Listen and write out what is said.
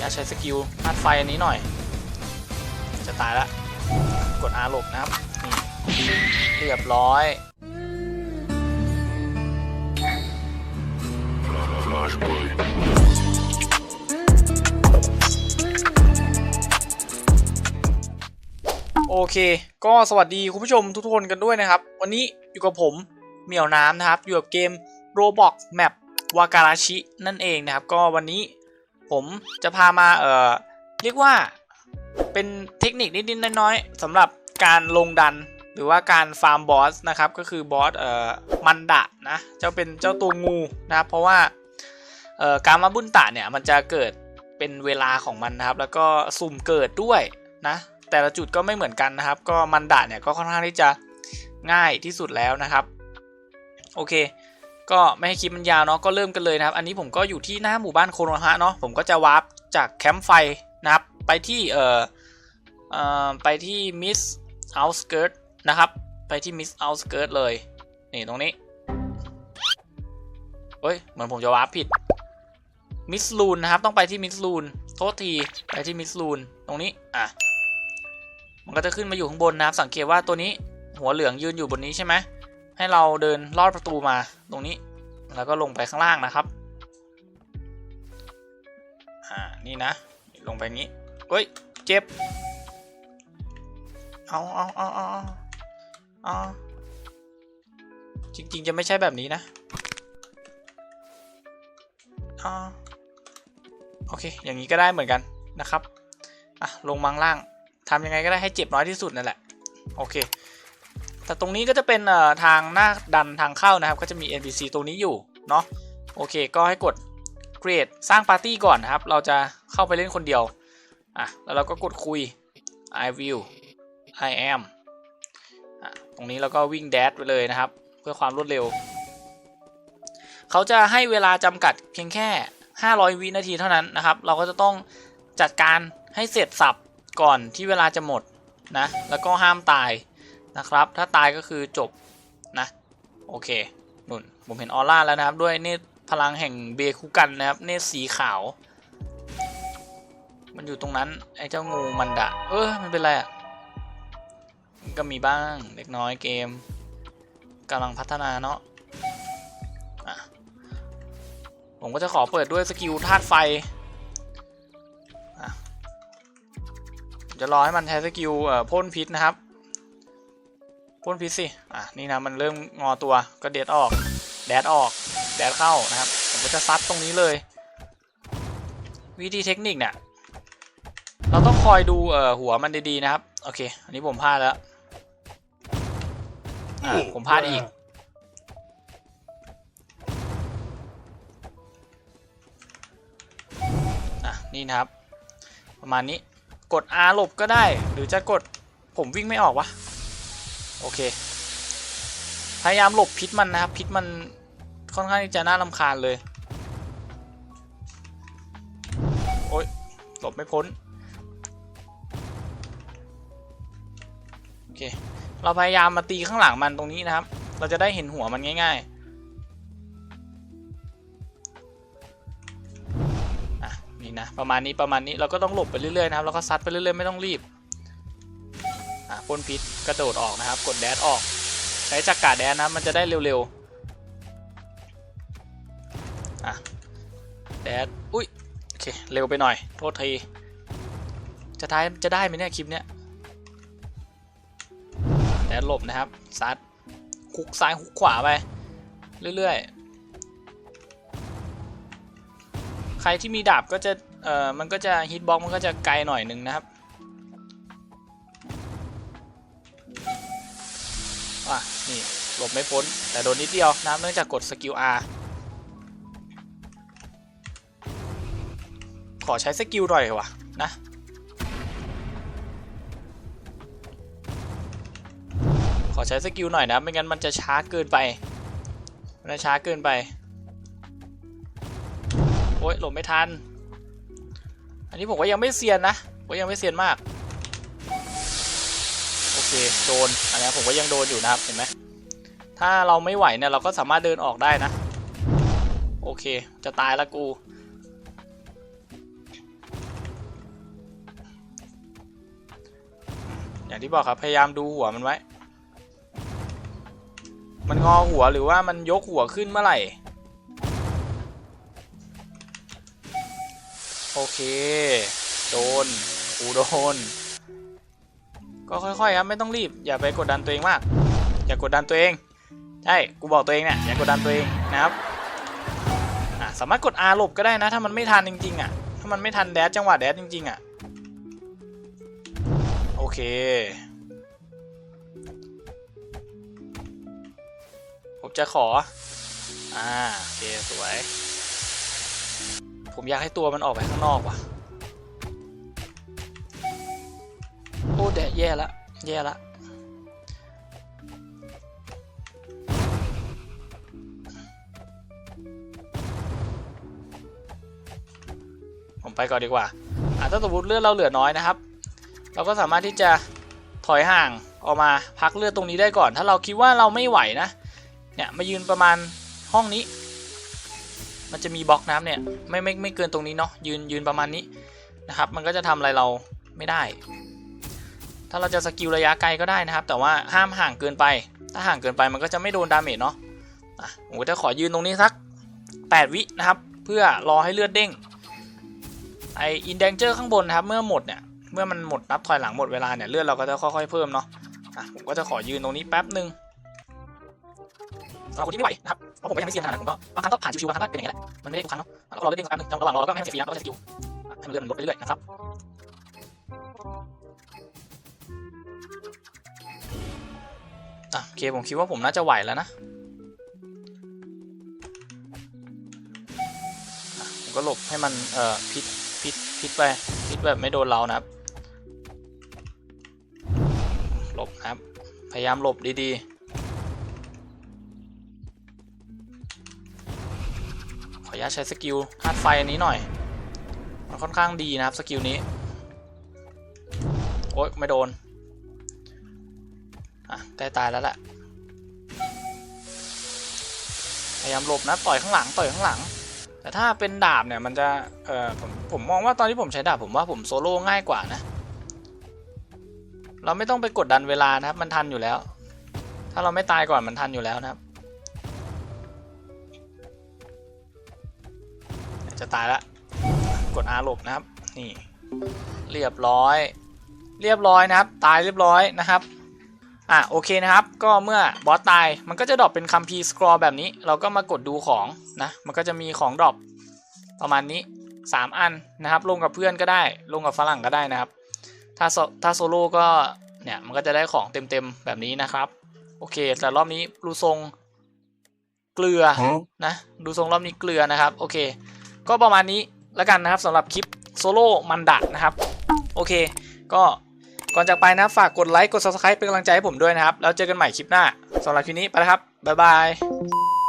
อยากใช้สกิลธาตุไฟอันนี้หน่อย จะตายละ กด R หลบนะครับนี่เรียบร้อย โอเค ก็สวัสดีคุณผู้ชมทุกคนกันด้วยนะครับ วันนี้อยู่กับผมเหมียวน้ำนะครับ อยู่กับเกม Roblox Map วากา a าชินั่นเองนะครับ ก็วันนี้ ผมจะพามาเอ่อเรียกว่าเป็นเทคนิคนิดๆน้อยๆสำหรับการลงดันหรือว่าการฟาร์มบอสนะครับ ก็คือบอสเอ่อมันดะนะเจ้าเป็นเจ้าตัวงูนะครับ เพราะว่าเอ่อการมาบุญตะเนี่ยมันจะเกิดเป็นเวลาของมันนะครับ แล้วก็สุ่มเกิดด้วยนะแต่ละจุดก็ไม่เหมือนกันนะครับ ก็มันดะเนี่ยก็ค่อนข้างที่จะง่ายที่สุดแล้วนะครับ โอเค ก็ไม่ให้คลิปมันยาวเนาะก็เริ่มกันเลยนะครับ อันนี้ผมก็อยู่ที่หน้าหมู่บ้านโคโนฮะเนาะผมก็จะวาร์ปจากแคมป์ไฟนะครับ ไปที่เอ่อเอ่อไปที่มิสเอาสเกิร์ตนะครับ ไปที่มิสเอาสเกิร์ตเลย นี่ตรงนี้เฮ้ย เหมือนผมจะวาร์ปผิดมิสลูนนะครับ ต้องไปที่มิสลูนโทษทีไปที่มิสลูนตรงนี้อะมันก็จะขึ้นมาอยู่ข้างบนนะครับ สังเกตว่าตัวนี้หัวเหลืองยืนอยู่บนนี้ใช่ไหม ให้เราเดินลอดประตูมาตรงนี้ แล้วก็ลงไปข้างล่างนะครับ อ่า นี่นะ ลงไปงี้เฮ้ย เจ็บ เอาเอาเอาเอาเอาจริง ๆ จะไม่ใช่แบบนี้นะเอาโอเค อย่างนี้ก็ได้เหมือนกันนะครับ อะ ลงมังล่างทำยังไงก็ได้ให้เจ็บน้อยที่สุดนั่นแหละ โอเค แต่ตรงนี้ก็จะเป็นทางหน้าดันทางเข้านะครับ ก็จะมี NPC ตรงนี้อยู่เนาะโอเค ก็ให้กด create สร้างปาร์ตี้ก่อนนะครับ เราจะเข้าไปเล่นคนเดียวอะแล้วเราก็กดคุย I will I am อะตรงนี้เราก็วิ่งแดดไปเลยนะครับ เพื่อความรวดเร็ว เขาจะให้เวลาจำกัดเพียงแค่ 500 วินาทีเท่านั้นนะครับ เราก็จะต้องจัดการให้เสร็จสับก่อนที่เวลาจะหมดนะ แล้วก็ห้ามตาย นะครับ ถ้าตายก็คือจบนะ โอเคนุ่นผมเห็นออร่าแล้วนะครับ ด้วยเนตรพลังแห่งเบคุกันนะครับ เนตรสีขาว มันอยู่ตรงนั้น ไอ้เจ้างูมันดะ เออไม่เป็นไรอะ่ะก็มีบ้างเล็กน้อยเกมกำลังพัฒนาเนาะะผมก็จะขอเปิดด้วยสกิลธาตุไฟจะรอให้มันใช้สกิลเอ่อพ่นพิษนะครับ พ่นพิษสิ อะ นี่นะมันเริ่มงอตัวก็เดดออก แดดออก แดดเข้านะครับ ผมก็จะซัดตรงนี้เลย วิธีเทคนิคเนี่ย เราต้องคอยดูเอ่อหัวมันดีๆนะครับ โอเค อันนี้ผมพลาดแล้ว อะผมพลาดอีก อะ นี่นะครับ ประมาณนี้ กด R หลบก็ได้ หรือจะกด ผมวิ่งไม่ออกวะ โอเค พยายามหลบพิษมันนะครับพิษมันค่อนข้างที่จะน่ารำคาญเลย โอ๊ยหลบไม่พ้น โอเค เราพยายามมาตีข้างหลังมันตรงนี้นะครับ เราจะได้เห็นหัวมันง่ายๆ อะ นี่นะ ประมาณนี้ประมาณนี้เราก็ต้องหลบไปเรื่อยๆนะครับ แล้วก็ซัดไปเรื่อยๆ ไม่ต้องรีบ พ่นพิษกระโดดออกนะครับ กดแดดออก ใช้จักรกาแดนนะมันจะได้เร็วๆอะแดดอุ้ยโอเคเร็วไปหน่อย โทษทีจะท้ายจะได้ไหมเนี่ยคลิปเนี้ยแดดหลบนะครับซัดคุกซ้ายคุกขวาไปเรื่อยๆ ใครที่มีดาบก็จะเอ่อมันก็จะฮิตบ็อกมันก็จะไกลหน่อยหนึงนะครับ นี่หลบไม่พ้น แต่โดนนิดเดียวนะเนื่องจากกดสกิล R ขอใช้สกิลหน่อยวะนะขอใช้สกิลหน่อยนะ ไม่งั้นมันจะช้าเกินไปมันจะช้าเกินไป โอ๊ยหลบไม่ทัน อันนี้ผมก็ยังไม่เซียนนะผมยังไม่เซียนมาก เคโดนอันนี้ผมก็ยังโดนอยู่นะครับเห็นไหมถ้าเราไม่ไหวเนี่ยเราก็สามารถเดินออกได้นะ โอเค จะตายละกูอย่างที่บอกครับพยายามดูหัวมันไว้ มันงอหัวหรือว่ามันยกหัวขึ้นเมื่อไหร่ โอเค โดน กูโดน ก็ค่อยๆครับไม่ต้องรีบอย่าไปกดดันตัวเองมาก อย่ากดดันตัวเองใช่กูบอกตัวเองเนี่ยอย่ากดดันตัวเองนะครับอะสามารถกด R หลบก็ได้นะ ถ้ามันไม่ทันจริงๆอะถ้ามันไม่ทันแดดจังหวะแดดจริง ๆอะโอเคผมจะขอ อ่าโอเคสวย ผมอยากให้ตัวมันออกไปข้างนอกว่ะ โอ้แดดแย่ละ แย่ละ ผมไปก่อนดีกว่าอะถ้าสมมติเลือดเราเหลือน้อยนะครับ เราก็สามารถที่จะถอยห่างออกมาพักเลือดตรงนี้ได้ก่อน ถ้าเราคิดว่าเราไม่ไหวนะ เนี่ยมายืนประมาณห้องนี้ มันจะมีบล็อกน้ำเนี่ยไม่ไม่ไม่เกินตรงนี้เนาะยืนยืนประมาณนี้นะครับ มันก็จะทำอะไรเราไม่ได้ ถ้าเราจะสกิลระยะไกลก็ได้นะครับ แต่ว่าห้ามห่างเกินไป ถ้าห่างเกินไปมันก็จะไม่โดนดาเมจเนาะอะผมจะขอยืนตรงนี้สัก 8 วินะครับ เพื่อรอให้เลือดเด้งไออินเดนเจอร์ข้างบนนะครับ เมื่อหมดเนี่ยเมื่อมันหมดนับถอยหลังหมดเวลาเนี่ยเลือดเราก็จะค่อยๆเพิ่มเนาะอะผมก็จะขอยืนตรงนี้แป๊บหนึ่งสำหรับคนที่ไม่ไหวนะครับเพราะผมก็ยังไม่เซียนขนาดนั้นผมก็บางครั้งก็ผ่านชิวๆบางครั้งก็เป็นอย่างนี้แหละมันไม่ได้ทุกครั้งเนาะแล้วก็รอเล่นสักแป๊บนึงระหว่างรอก็ไม่ให้มันเสียฟรีนะก็ใช้สกิลให้มันเลือนมันลดไปเรื่อยๆนะครับ อะโอเคผมคิดว่าผมน่าจะไหวแล้วนะผมก็หลบให้มันเอ่อพิษพิษพิษไปพิษแบบไม่โดนเรานะครับ หลบครับ พยายามหลบดีๆ ขออนุญาตใช้สกิลธาตุไฟอันนี้หน่อย มันค่อนข้างดีนะครับสกิลนี้ โอ๊ยไม่โดน อะใกล้ตายแล้วแหละพยายามหลบนะต่อยข้างหลังต่อยข้างหลัง แต่ถ้าเป็นดาบเนี่ยมันจะเอ่อผมผมมองว่าตอนที่ผมใช้ดาบผมว่าผมโซโล่ง่ายกว่านะ เราไม่ต้องไปกดดันเวลานะครับ มันทันอยู่แล้ว ถ้าเราไม่ตายก่อนมันทันอยู่แล้วนะครับ จะตายละกด R หลบนะครับ นี่ เรียบร้อย เรียบร้อยนะครับ ตายเรียบร้อยนะครับ อะโอเคนะครับ ก็เมื่อบอสตายมันก็จะดรอปเป็นคัมภีร์สครอแบบนี้ เราก็มากดดูของนะ มันก็จะมีของดรอปประมาณนี้ 3 อันนะครับ ลงกับเพื่อนก็ได้ ลงกับฝรั่งก็ได้นะครับ ถ้าโซถ้าโซโล่ก็เนี่ยมันก็จะได้ของเต็มๆแบบนี้นะครับ โอเค แต่รอบนี้ดูทรงเกลือนะ ดูทรงรอบนี้เกลือนะครับ โอเค ก็ประมาณนี้แล้วกันนะครับสำหรับคลิปโซโล่มันดัดนะครับ โอเค ก็ ก่อนจากไปนะฝากกดไลค์กด subscribe เป็นกำลังใจให้ผมด้วยนะครับ แล้วเจอกันใหม่คลิปหน้าสำหรับคลิปนี้ไปแล้วครับบ๊ายบาย